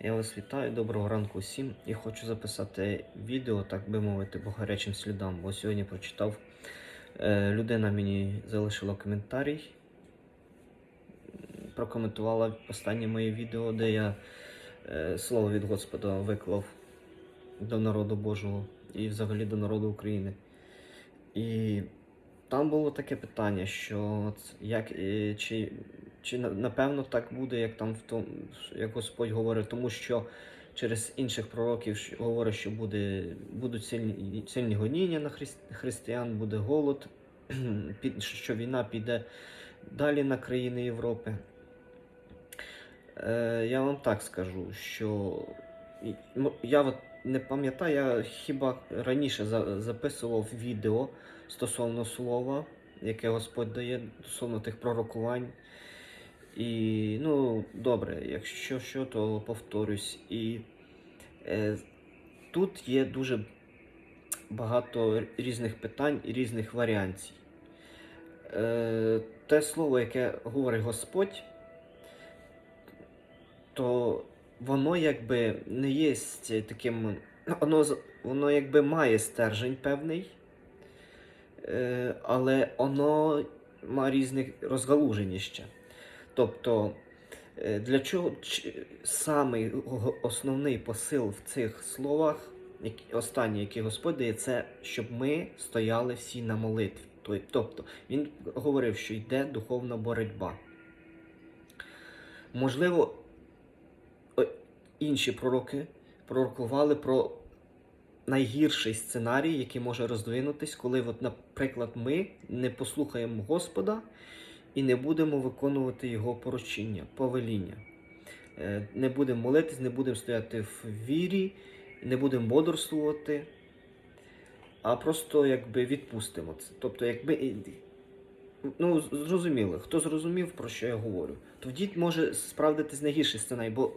Я вас вітаю, доброго ранку всім. І хочу записати відео, так би мовити, по гарячим слідам. Бо сьогодні прочитав, е, людина мені залишила коментарій, прокоментувала останнє моє відео, де я е, слово від Господа виклав до народу Божого і взагалі до народу України. І там було таке питання, що як, е, чи, чи напевно так буде, як там в тому, як Господь говорить, тому що через інших пророків говорить, що буде, будуть сильні, сильні гоніння на хрис- християн, буде голод, що війна піде далі на країни Європи. Е, я вам так скажу, що я от не пам'ятаю, я хіба раніше за- записував відео стосовно слова, яке Господь дає стосовно тих пророкувань. І ну, добре, якщо що, то повторюсь. І е, тут є дуже багато різних питань і різних варіантів. Е, те слово, яке говорить Господь, то воно якби не є таким. Воно, воно якби має стержень певний, е, але воно має різних розгалужень ще. Тобто, е, для чого самий основний посил в цих словах, які, останні, які Господь дає, це щоб ми стояли всі на молитві. Тобто, він говорив, що йде духовна боротьба. Можливо, інші пророки пророкували про найгірший сценарій, який може роздвинутись, коли, от, наприклад, ми не послухаємо Господа і не будемо виконувати Його поручення, повеління. Е, Не будемо молитись, не будемо стояти в вірі, не будемо бодрствувати, а просто якби відпустимо це. Тобто, якби. Ну, зрозуміло, хто зрозумів, про що я говорю, тоді може справдитись найгірший сценарій, бо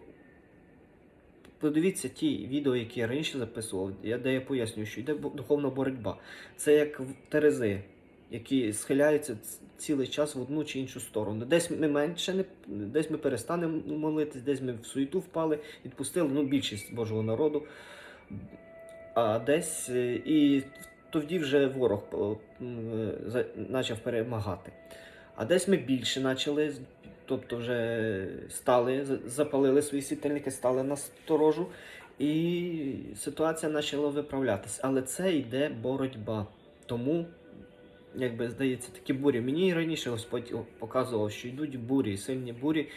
подивіться ті відео, які я раніше записував, де я пояснюю, що йде духовна боротьба. Це як в терези, які схиляються цілий час в одну чи іншу сторону. Десь ми менше не десь ми перестанемо молитись, десь ми в суєту впали, відпустили ну, більшість Божого народу. А десь е, і тоді вже ворог м, е, почав перемагати. А десь ми більше почали, тобто вже стали, запалили свої світильники, стали на сторожу, і ситуація почала виправлятися. Але це йде боротьба. Тому, якби здається, такі бурі. Мені раніше Господь показував, що йдуть бурі, сильні бурі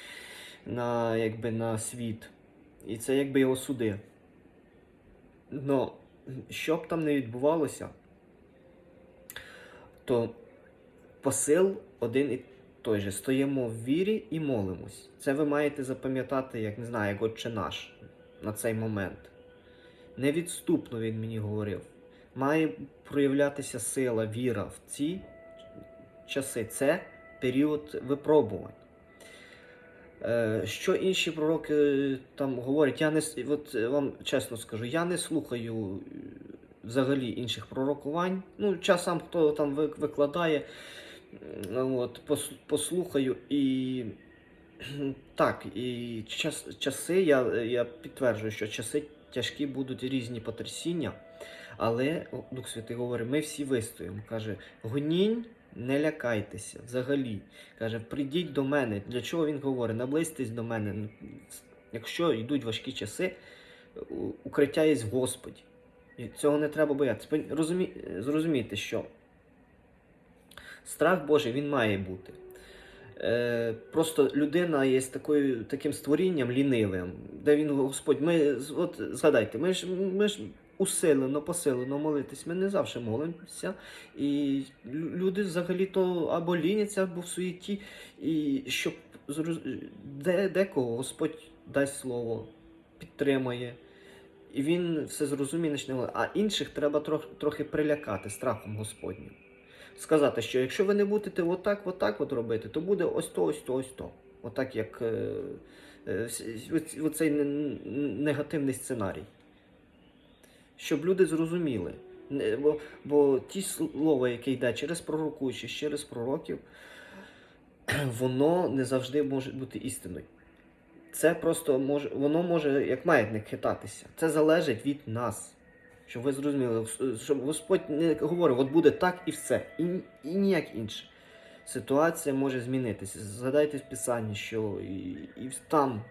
на, якби, на світ. І це якби його суди. Но що б там не відбувалося, то посил один і той же. Стоїмо в вірі і молимось. Це ви маєте запам'ятати, як не знаю, як отче наш на цей момент. Невідступно він мені говорив. Має проявлятися сила, віра в ці часи. Це період випробувань. Е, Що інші пророки е, там говорять, я не от е, вам чесно скажу, я не слухаю взагалі інших пророкувань. Ну, часом хто там викладає, от, послухаю і так, і час, часи, я, я підтверджую, що часи тяжкі будуть різні потрясіння, але Дух Святий говорить, ми всі вистоїмо. Каже, гонінь, не лякайтеся взагалі. Каже, прийдіть до мене. Для чого він говорить? Наблизьтесь до мене. Ну, Якщо йдуть важкі часи, укриття є в Господі. І цього не треба боятися. Розумі... Зрозумійте, що страх Божий він має бути. Е, просто людина є такою, таким створінням лінивим, де він Господь, ми от згадайте, ми ж ми ж усилено, посилено молитись, ми не завжди молимося. І люди взагалі то або ліняться, або в суєті. І щоб де, декого Господь дасть слово, підтримає. І він все зрозуміє, почне говорити. А інших треба трохи, трохи прилякати страхом Господнім. Сказати, що якщо ви не будете отак, отак от робити, то буде ось то, ось то, ось то. Отак, як е, е, оцей негативний сценарій. Щоб люди зрозуміли. Бо, бо ті слова, яке йде через пророкуючих, через пророків, воно не завжди може бути істиною. це просто може, воно може як маятник хитатися. Це залежить від нас. Щоб ви зрозуміли, щоб Господь не говорив, от буде так і все, і, і ніяк інше. Ситуація може змінитися. Згадайте в Писанні, що і, і там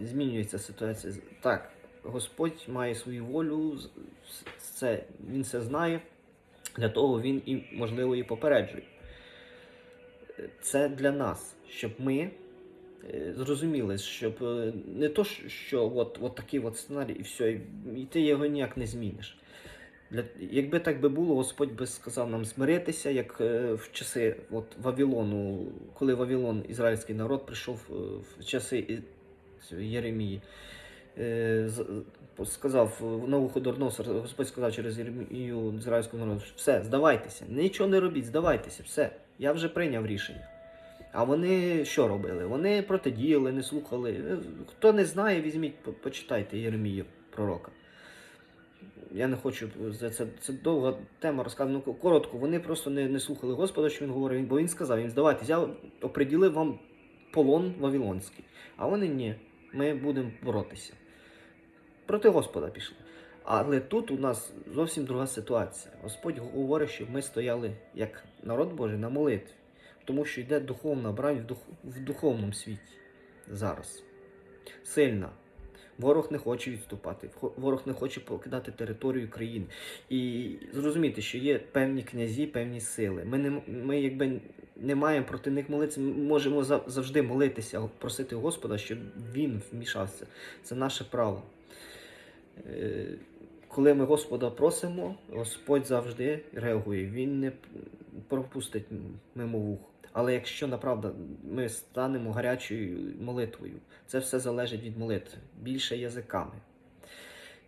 змінюється ситуація. Так, Господь має свою волю, це, він це знає, для того він і, можливо, і попереджує. Це для нас, щоб ми е, зрозуміли, щоб е, не то, що- от, от такий от сценарій, і все, і, ти його ніяк не зміниш. Для, якби так би було, Господь би сказав нам смиритися, як е, в часи от, Вавилону, коли Вавилон, ізраїльський народ, прийшов е, в часи І- Єремії. Е, сказав Навуходорносор, Господь сказав через Єремію ізраїльського народу, все, здавайтеся, нічого не робіть, здавайтеся, все. Я вже прийняв рішення. А вони що робили? Вони протидіяли, не слухали. Е, Хто не знає, візьміть, почитайте Єремію пророка. Я не хочу це, це, це довга тема розказана. Ну, коротко, вони просто не, не слухали Господа, що він говорив, бо він сказав їм, здавайтесь, я оприділив вам полон Вавилонський. А вони ні, ми будемо боротися. Проти Господа пішли. Але тут у нас зовсім друга ситуація. Господь говорить, щоб ми стояли як народ Божий на молитві, тому що йде духовна брань в, дух, в духовному світі зараз. Сильна. Ворог не хоче відступати, ворог не хоче покидати територію країни. І зрозуміти, що є певні князі, певні сили. Ми, не, ми якби не маємо проти них молитися, ми можемо завжди молитися, просити Господа, щоб він вмішався. Це наше право. Е, Коли ми Господа просимо, Господь завжди реагує. Він не пропустить мимо вух. Але якщо направда ми станемо гарячою молитвою, це все залежить від молитви. Більше язиками.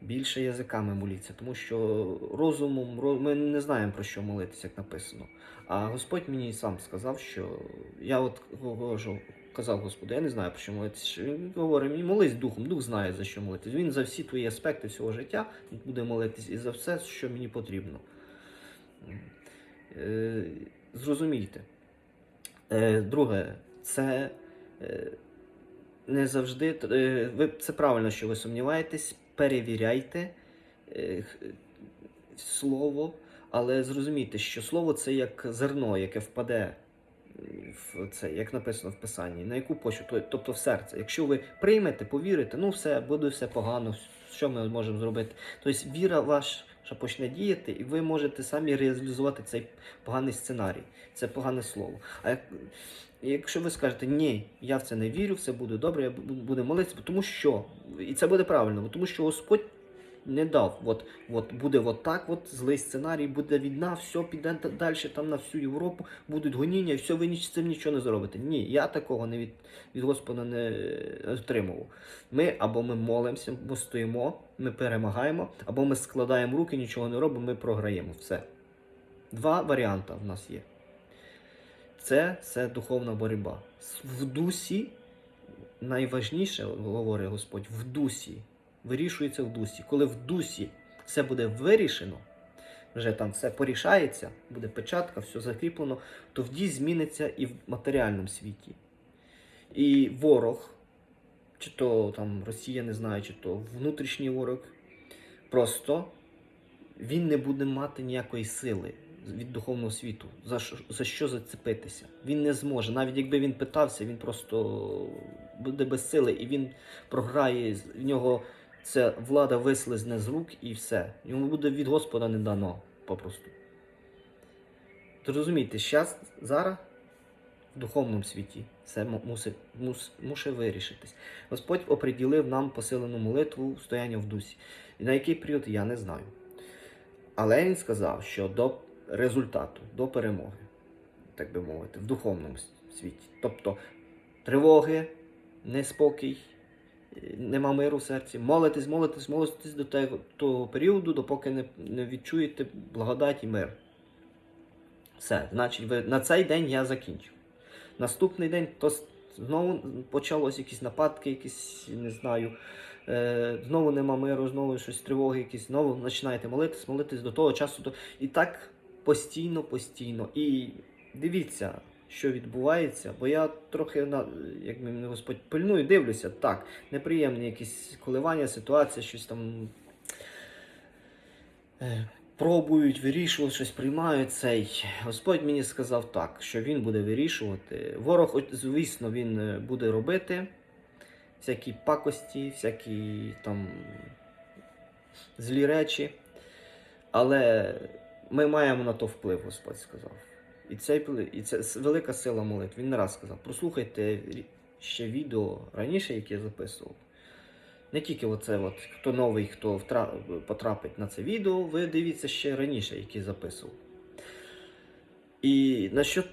Більше язиками моліться, тому що розумом ми не знаємо про що молитися, як написано. А Господь мені сам сказав, що я от говорю, казав Господу, я не знаю про що Він говорить, мені молись духом, дух знає за що молитись. Він за всі твої аспекти всього життя буде молитись і за все, що мені потрібно. Е, Зрозумійте. Е, Друге, це е, не завжди. Ви, це правильно, що ви сумніваєтесь, перевіряйте слово, але зрозумійте, що слово це як зерно, яке впаде в це, як написано в Писанні, на яку почву, тобто в серце. Якщо ви приймете, повірите, ну все, буде все погано, що ми можемо зробити. Тобто віра ваша почне діяти, і ви можете самі реалізувати цей поганий сценарій, це погане слово. А як, якщо ви скажете, ні, я в це не вірю, все буде добре, я буду молитися, тому що, і це буде правильно, тому що Господь не дав. От, от буде от так, от злий сценарій, буде війна, все піде далі там на всю Європу, будуть гоніння, і все, ви цим нічого не зробите. Ні, я такого не від, від Господа не е, отримував. Ми або ми молимося, ми стоїмо, ми перемагаємо, або ми складаємо руки, нічого не робимо, ми програємо. Все. Два варіанти в нас є. Це все духовна боротьба. В дусі найважніше, говорить Господь, в дусі. Вирішується в дусі. Коли в дусі все буде вирішено, вже там все порішається, буде печатка, все закріплено, то дій зміниться і в матеріальному світі. І ворог, чи то там Росія не знаю, чи то внутрішній ворог, просто він не буде мати ніякої сили від духовного світу, за що, за що зацепитися. Він не зможе. Навіть якби він питався, він просто буде без сили і він програє, в нього ця влада вислизне з рук і все. Йому буде від Господа не дано попросту. То розумієте, щас, зараз в духовному світі все мусить, мус, мусить вирішитись. Господь оприділив нам посилену молитву, стояння в дусі. І на який період я не знаю. Але він сказав, що до результату, до перемоги, так би мовити, в духовному світі. Тобто тривоги, неспокій, нема миру в серці. Молитесь, молитесь, молитесь до того, того періоду, допоки не, не відчуєте благодать і мир. Все, значить, ви, на цей день я закінчив. Наступний день то знову почалось якісь нападки, якісь, не знаю. Е, знову нема миру, знову щось тривоги, якісь знову починаєте молитись, молитись до того часу. До... І так постійно, постійно. І дивіться, що відбувається, бо я трохи як мене Господь пильную, дивлюся, так, неприємні якісь коливання, ситуація, щось там е, пробують, вирішувати, щось приймають цей. Господь мені сказав так, що він буде вирішувати. Ворог, звісно, він е, буде робити всякі пакості, всякі там злі речі. Але ми маємо на то вплив, Господь сказав. І це, і це велика сила молитви. Він не раз сказав: прослухайте ще відео раніше, яке я записував. Не тільки оце, от, хто новий, хто втра- потрапить на це відео, ви дивіться ще раніше, які записував. І насчет,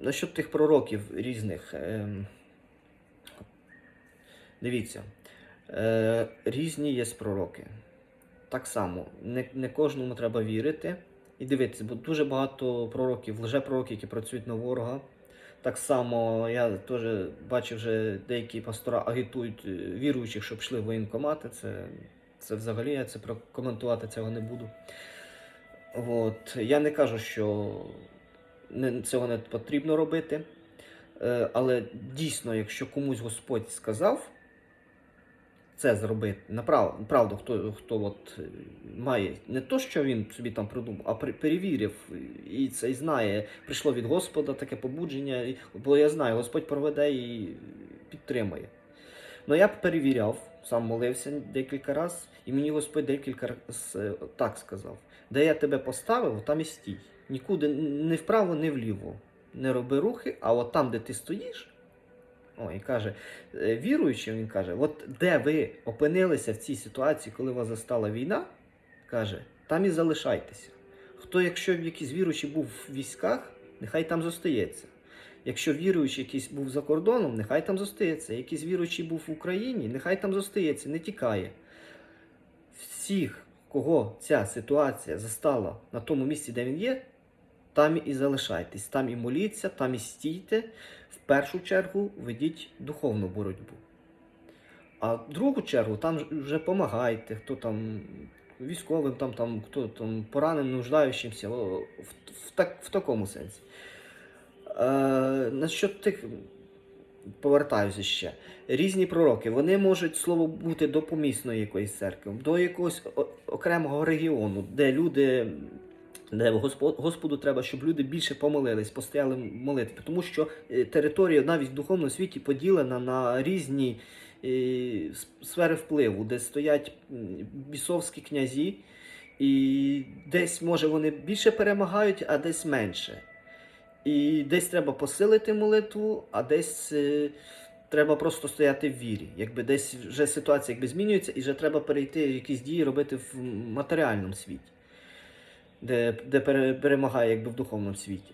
насчет тих пророків різних. ем, дивіться, е, різні є пророки. Так само, не, не кожному треба вірити і дивитися, бо дуже багато пророків, лжепророків, які працюють на ворога. Так само я теж бачив, вже деякі пастора агітують е, віруючих, щоб йшли в воєнкомати. Це, це взагалі я це прокоментувати цього не буду. От. Я не кажу, що не, цього не потрібно робити. Е, але дійсно, якщо комусь Господь сказав це зробити, направ- правда, хто, хто от е, має не то, що він собі там придумав, а пер- перевірив і це і знає, прийшло від Господа таке побудження, бо я знаю, Господь проведе і підтримує. Ну я перевіряв, сам молився декілька разів, і мені Господь декілька разів так сказав: де я тебе поставив, там і стій. Нікуди не вправо, не вліво. Не роби рухи, а от там, де ти стоїш. О, і каже, е, віруючим, він каже, от де ви опинилися в цій ситуації, коли вас застала війна, каже, там і залишайтеся. Хто, якщо якийсь віруючий був в військах, нехай там зостається. Якщо віруючий якийсь був за кордоном, нехай там зостається. Якийсь віруючий був в Україні, нехай там зостається, не тікає. Всіх, кого ця ситуація застала на тому місці, де він є, там і залишайтесь, там і моліться, там і стійте. В першу чергу ведіть духовну боротьбу. А в другу чергу там вже помагайте, хто там військовим, там, там, хто там пораненим, нуждаючимся, в, в, так, в такому сенсі. Е, насчет тих, повертаюся ще. Різні пророки, вони можуть слово бути до помісної якоїсь церкви, до якогось окремого регіону, де люди, Господу треба, щоб люди більше помолились, постояли молитві. Тому що е, територія навіть в духовному світі поділена на різні е, сфери впливу, де стоять бісовські князі, і десь, може, вони більше перемагають, а десь менше. І десь треба посилити молитву, а десь е, треба просто стояти в вірі. Якби десь вже ситуація якби змінюється, і вже треба перейти якісь дії робити в матеріальному світі, де, де перемагає якби в духовному світі,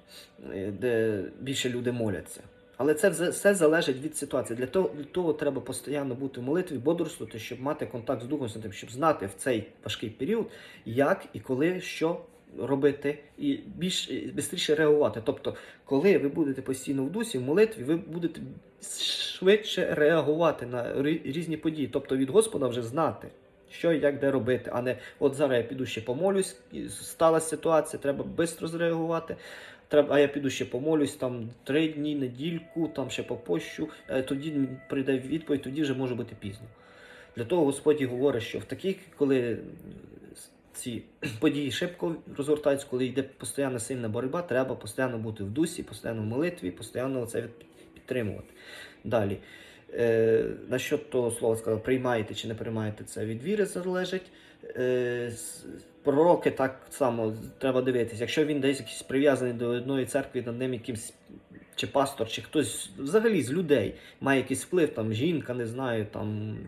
е, де більше люди моляться. Але це все- залежить від ситуації. Для того, для того треба постійно бути в молитві, бодрствувати, щоб мати контакт з Духом Святим, щоб знати в цей важкий період, як і коли що робити, і більш швидше реагувати. Тобто, коли ви будете постійно в дусі, в молитві, ви будете швидше реагувати на різні події. Тобто від Господа вже знати. Що і як де робити, а не от зараз я піду ще помолюсь, сталася ситуація, треба швидко зреагувати. Треба, а я піду ще помолюсь там три дні, недільку, там ще попощу, е, тоді прийде відповідь, тоді вже може бути пізно. Для того Господь і говорить, що в таких, коли ці події шибко розгортаються, коли йде постійна сильна боротьба, треба постійно бути в дусі, постійно в молитві, постійно це підтримувати. Далі. Е, насчет того слова сказав, приймаєте чи не приймаєте це від віри залежить. Е, пророки так само треба дивитися. Якщо він десь якийсь прив'язаний до одної церкви, над ним якимсь чи пастор, чи хтось взагалі з людей має якийсь вплив, там жінка, не знаю, там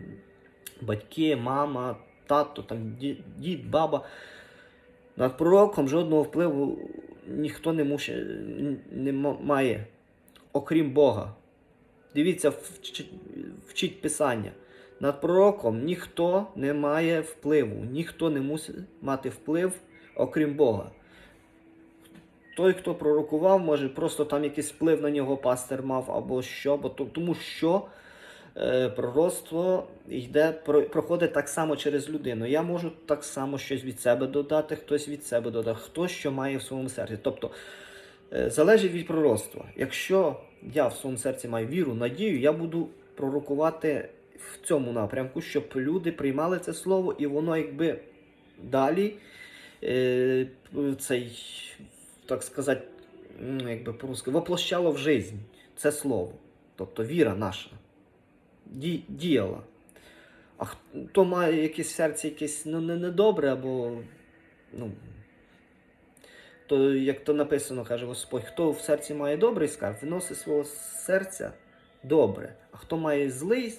батьки, мама, тато, там дід, баба. Над пророком жодного впливу ніхто не, муше, не має, окрім Бога. Дивіться, вч- вчіть Писання. Над пророком ніхто не має впливу, ніхто не мусить мати вплив, окрім Бога. Той, хто пророкував, може просто там якийсь вплив на нього пастир мав або що, бо то- тому що е, пророцтво йде, про- проходить так само через людину. Я можу так само щось від себе додати, хтось від себе додати, хто що має в своєму серці. Тобто Е, Залежить від пророцтва. Якщо я в своєму серці маю віру, надію, я буду пророкувати в цьому напрямку, щоб люди приймали це слово, і воно якби далі е, цей, так сказати, м, якби по-русски, воплощало в життя це слово. Тобто віра наша ді, діяла. А хто має якесь серце якесь ну, недобре, або ну, то як то написано, каже Господь, хто в серці має добрий скарб, виносить свого серця добре. А хто має злий,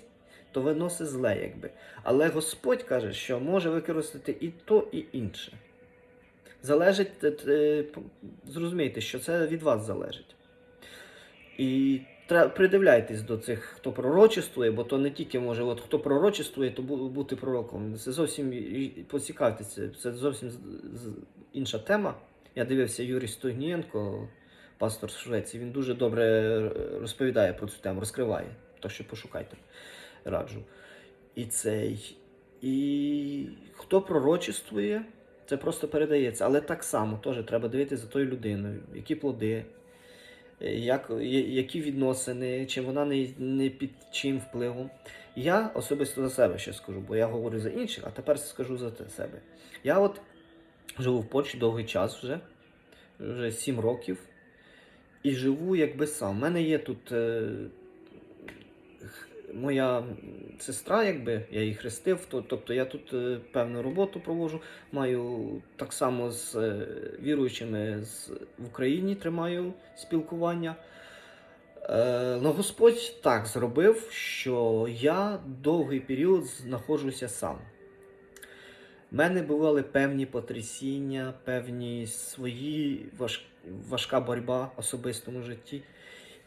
то виносить зле, якби. Але Господь каже, що може використати і то, і інше. Залежить, е, е, зрозумійте, що це від вас залежить. І придивляйтесь до цих, хто пророчествує, бо то не тільки може, от хто пророчествує, то бу- бути пророком. Це зовсім поцікавтеся, це зовсім інша тема. Я дивився Юрій Стогнієнко, пастор Швеції. Він дуже добре е, розповідає про цю тему, розкриває. Так що пошукайте, раджу. І цей. І хто пророчествує, це просто передається. Але так само теж треба дивитися за тою людиною, які плоди, е, як, які відносини, чи вона не, не під чим впливом. Я особисто за себе ще скажу, бо я говорю за інших, а тепер скажу за себе. Я от живу в Польщі довгий час вже, вже 7 років, і живу якби сам. У мене є тут е, моя сестра, якби я її хрестив, то, тобто я тут е, певну роботу проводжу, маю так само з е, віруючими з, в Україні тримаю спілкування. Е, Господь так зробив, що я довгий період знаходжуся сам. У мене бували певні потрясіння, певні свої важ... важка боротьба в особистому житті.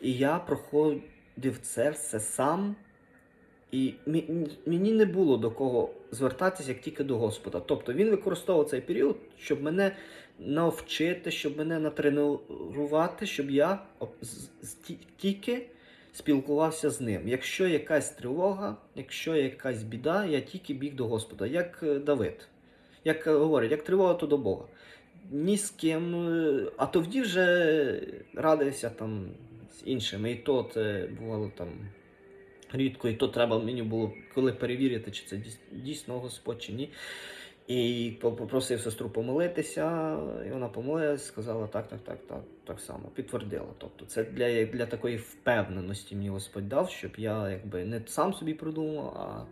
І я проходив це все сам. І мені не було до кого звертатися, як тільки до Господа. Тобто він використовував цей період, щоб мене навчити, щоб мене натренувати, щоб я тільки спілкувався з ним. Якщо якась тривога, якщо якась біда, я тільки біг до Господа, як е, Давид. Як говорять, як тривога, то до Бога. Ні з ким. е, А тоді вже радився там з іншими. І то це бувало там рідко, і то треба мені було коли перевірити, чи це дійсно Господь чи ні. І попросив сестру помолитися, і вона помолилась, сказала так, так, так, так, так само, підтвердила. Тобто це для, для такої впевненості мені Господь дав, щоб я якби не сам собі придумав, а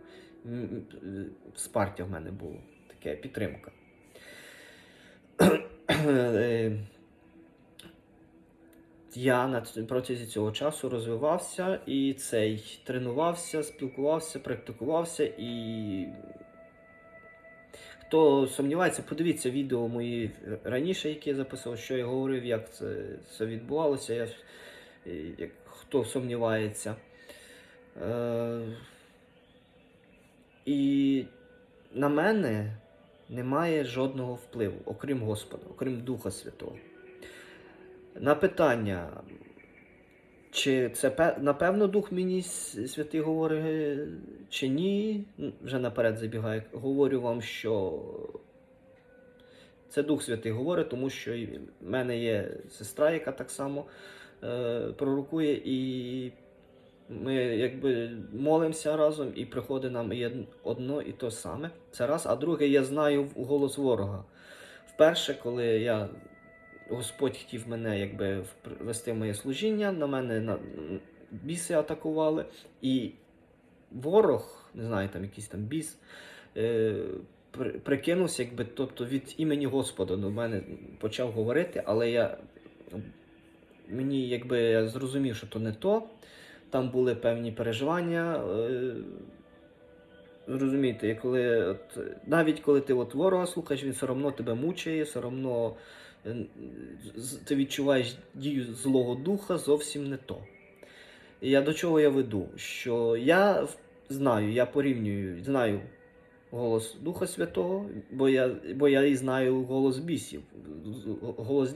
спартя в мене було, таке підтримка. Е, я на протязі цього часу розвивався і цей тренувався, спілкувався, практикувався і. Хто сумнівається, подивіться відео мої раніше, які я записував, що я говорив, як це, це відбувалося. Я, е, як, хто сумнівається. Е, і на мене немає жодного впливу, окрім Господа, окрім Духа Святого. На питання, чи це напевно Дух мені святий говорить, чи ні, вже наперед забігаю, говорю вам, що це Дух Святий говорить, тому що в мене є сестра, яка так само е, пророкує, і ми якби молимося разом, і приходить нам одно і то саме. Це раз. А друге, я знаю голос ворога. Вперше, коли я Господь хотів мене якби вести в моє служіння, на мене на, біси атакували, і ворог, не знаю, там якийсь там біс, е, прикинувся, якби, тобто від імені Господа до мене почав говорити, але я мені якби я зрозумів, що то не то. Там були певні переживання. Е, розумієте, коли от, навіть коли ти от ворога слухаєш, він все одно тебе мучає, все одно е, ти відчуваєш дію Злого Духа зовсім не то. Я до чого я веду? Що я знаю, я порівнюю, знаю голос Духа Святого, бо я, бо я і знаю голос бісів, голос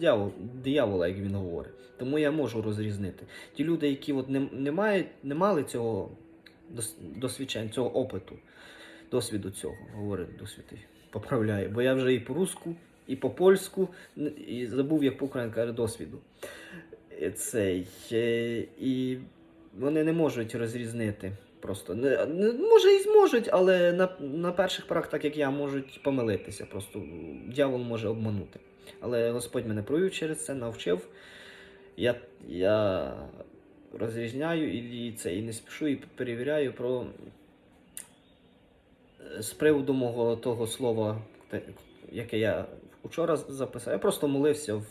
диявола, як він говорить. Тому я можу розрізнити. Ті люди, які от не, не, мають, не мали цього досвідчення, цього опиту, досвіду цього, говорить Дух Святий, поправляє. Бо я вже і по-руску і по польську, і забув, як по українськи каже, досвіду. Цей, е, і вони не можуть розрізнити. Просто не, не- може і зможуть, але на, на перших порах, так як я, можуть помилитися. Просто дьявол може обманути. Але Господь мене провів через це, навчив. Я, я розрізняю і, це і не спішу, і перевіряю про е, з приводу мого того слова, яке я вчора записав. Я просто молився, в,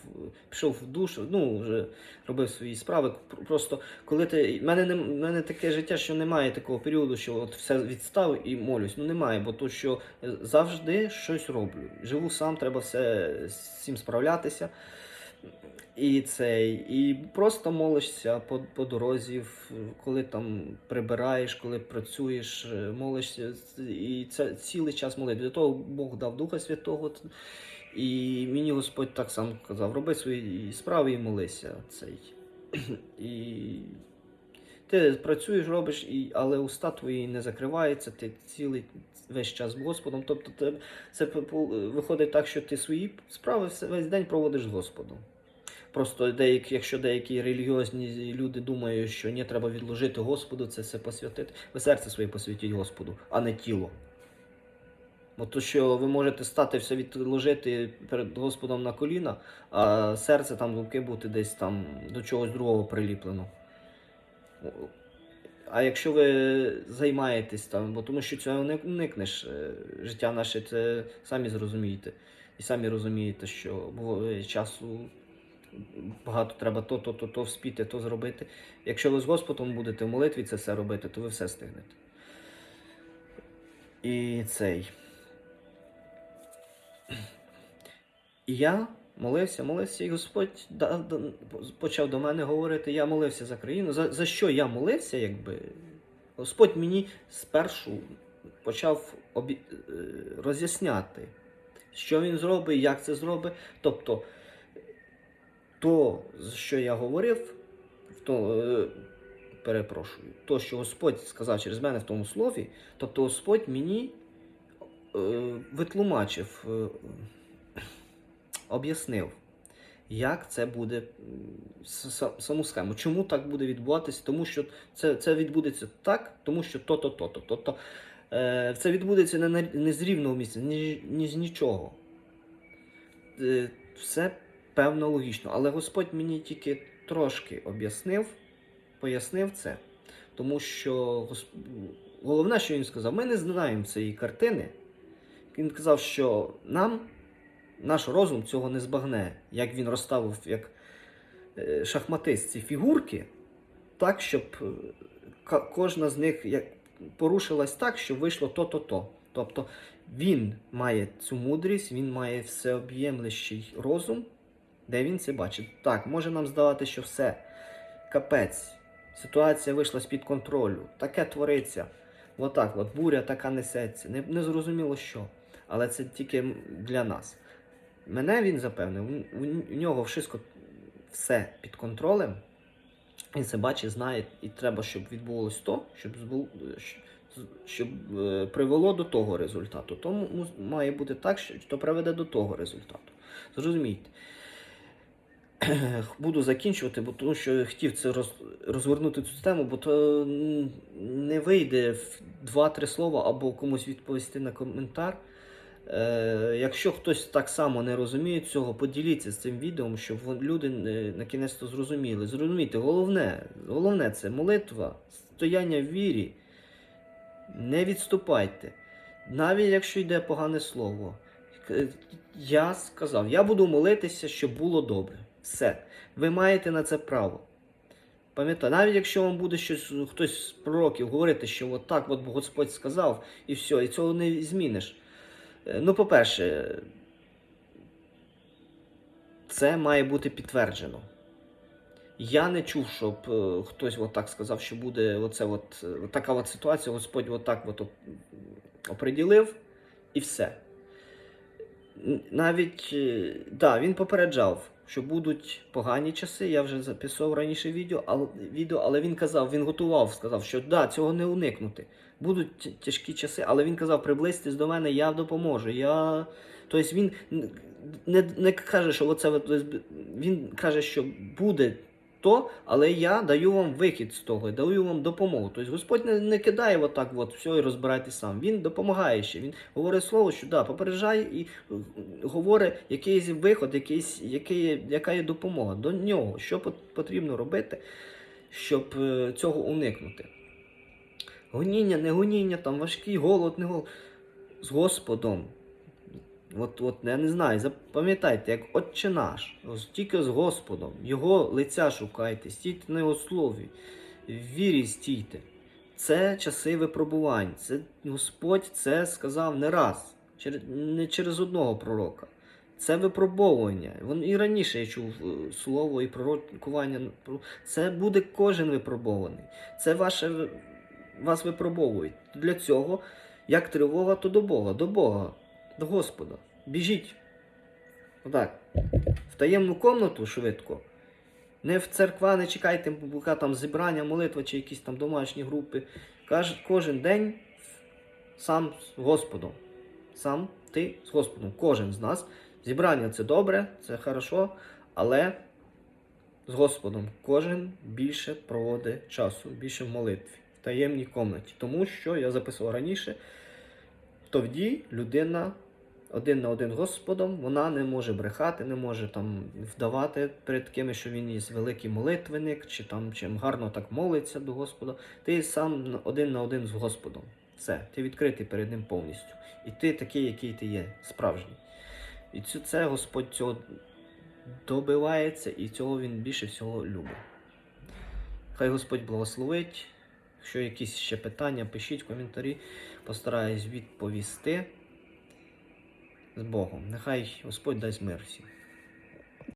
пішов в душ, ну вже робив свої справи. Просто коли ти. В мене, не, мене таке життя, що немає такого періоду, що от все відстав і молюсь. Ну немає, бо то, що е, завжди щось роблю. Живу сам, треба все з цим справлятися. І цей, і просто молишся по, по дорозі, коли там прибираєш, коли працюєш, е, молишся. І це цілий час молитви. Для того Бог дав Духа Святого. І мені Господь так само казав: роби свої справи і молися. Цей. І ти працюєш, робиш, і, але уста твої не закриваються, ти цілий весь час Господом. Тобто це виходить так, що ти свої справи весь день проводиш з Господом. Просто деякі, якщо деякі релігіозні люди думають, що ні, треба відложити Господу, це все посвятити. Ви серце своє посвятіть Господу, а не тіло. Бо то, що ви можете стати все відложити перед Господом на коліна, а серце там думки бути десь там до чогось другого приліплено. А якщо ви займаєтесь там, бо тому що цього не уникнеш. е, Життя наше це самі зрозумієте. І самі розумієте, що буває часу багато треба то, то, то, то вспіти, то зробити. Якщо ви з Господом будете в молитві це все робити, то ви все стигнете. І цей. І я молився, молився, і Господь почав до мене говорити, я молився за країну. За, за що я молився, якби? Господь мені спершу почав обі... е, роз'ясняти, що він зробить, як це зробить. Тобто, то, що я говорив, то, е, перепрошую, то, що Господь сказав через мене в тому слові, тобто Господь мені е, витлумачив, е, об'яснив, як це буде саму схему. Чому так буде відбуватися? Тому що це, це відбудеться так, тому що то-то, то-то. Тобто е, це відбудеться не, не з рівного місця, ні, ні з нічого. Е, все певно логічно. Але Господь мені тільки трошки об'яснив, пояснив це. Тому що головне, що він сказав, ми не знаємо цієї картини. Він казав, що нам наш розум цього не збагне, як він розставив як е, шахматист ці фігурки, так, щоб е, кожна з них як, порушилась так, щоб вийшло то-то-то. Тобто він має цю мудрість, він має всеоб'ємлющий розум, де він це бачить. Так, може нам здавати, що все, капець, ситуація вийшла з-під контролю, таке твориться. Отак, от буря така несеться. Не, не зрозуміло що. Але це тільки для нас. Мене він запевнив, у, у нього wszystko все під контролем. Він це бачить, знає, і треба, щоб відбулось то, щоб, щоб е, привело до того результату. Тому має бути так, що то приведе до того результату. Зрозумійте. Буду закінчувати, бо тому що хотів це роз, розвернути цю тему, бо то не вийде в два-три слова або комусь відповісти на коментар. Е, якщо хтось так само не розуміє цього, поділіться з цим відео, щоб люди е, на кінець то зрозуміли. Зрозумійте, головне, головне це молитва, стояння в вірі. Не відступайте. Навіть якщо йде погане слово. Е, Я сказав, я буду молитися, щоб було добре. Все. Ви маєте на це право. Пам'ятаю, навіть якщо вам буде щось, хтось з пророків говорити, що от так от Господь сказав, і все, і цього не зміниш. Е, Ну, по-перше, це має бути підтверджено. Я не чув, щоб е, хтось отак сказав, що буде оце от, е, така от ситуація, Господь отак так от оп- оприділив, і все. Навіть, е, да, він попереджав, що будуть погані часи. Я вже записував раніше відео, але, відео, але він казав, він готував, сказав, що да, цього не уникнути. Будуть тяжкі часи, але він казав, приблизьтесь до мене, я допоможу. Я... Тобто він не, не каже, що оце от- він каже, що буде то, але я даю вам вихід з того, даю вам допомогу. Тобто Господь не, не кидає отак, от, все і розбирайтесь сам. Він допомагає ще. Він говорить слово, що да, попереджає і е, говорить якийсь виход, якийсь, який, яка є допомога до нього, що потрібно робити, щоб е, цього уникнути. Гоніння, не гоніння, там важкий голод, не голод. З Господом. От, от я не знаю, запам'ятайте, як Отче наш, тільки з Господом, Його лиця шукайте, стійте на Його слові, в вірі стійте. Це часи випробувань. Це Господь це сказав не раз, не через одного пророка. Це випробовування. Вон і раніше я чув е, слово і пророкування. Це буде кожен випробований. Це ваше вас випробовують. Для цього, як тривога, то до Бога, до Бога, до Господа. Біжіть. Отак. В таємну комнату швидко. Не в церква, не чекайте, поки там зібрання, молитва чи якісь там домашні групи. Кожен день сам з Господом. Сам ти з Господом. Кожен з нас. Зібрання це добре, це хорошо, але з Господом кожен більше проводить часу, більше в молитві, в таємній комнаті. Тому що я записував раніше, тоді людина один на один Господом, вона не може брехати, не може там вдавати перед кимось, що він є великий молитвенник, чи там чим гарно так молиться до Господа. Ти сам один на один з Господом. Все, ти відкритий перед ним повністю. І ти такий, який ти є, справжній. І це Господь цього добивається, і цього він більше всього любить. Хай Господь благословить. Якщо якісь ще питання, пишіть коментарі, постараюсь відповісти з Богом. Нехай Господь дасть мир всім.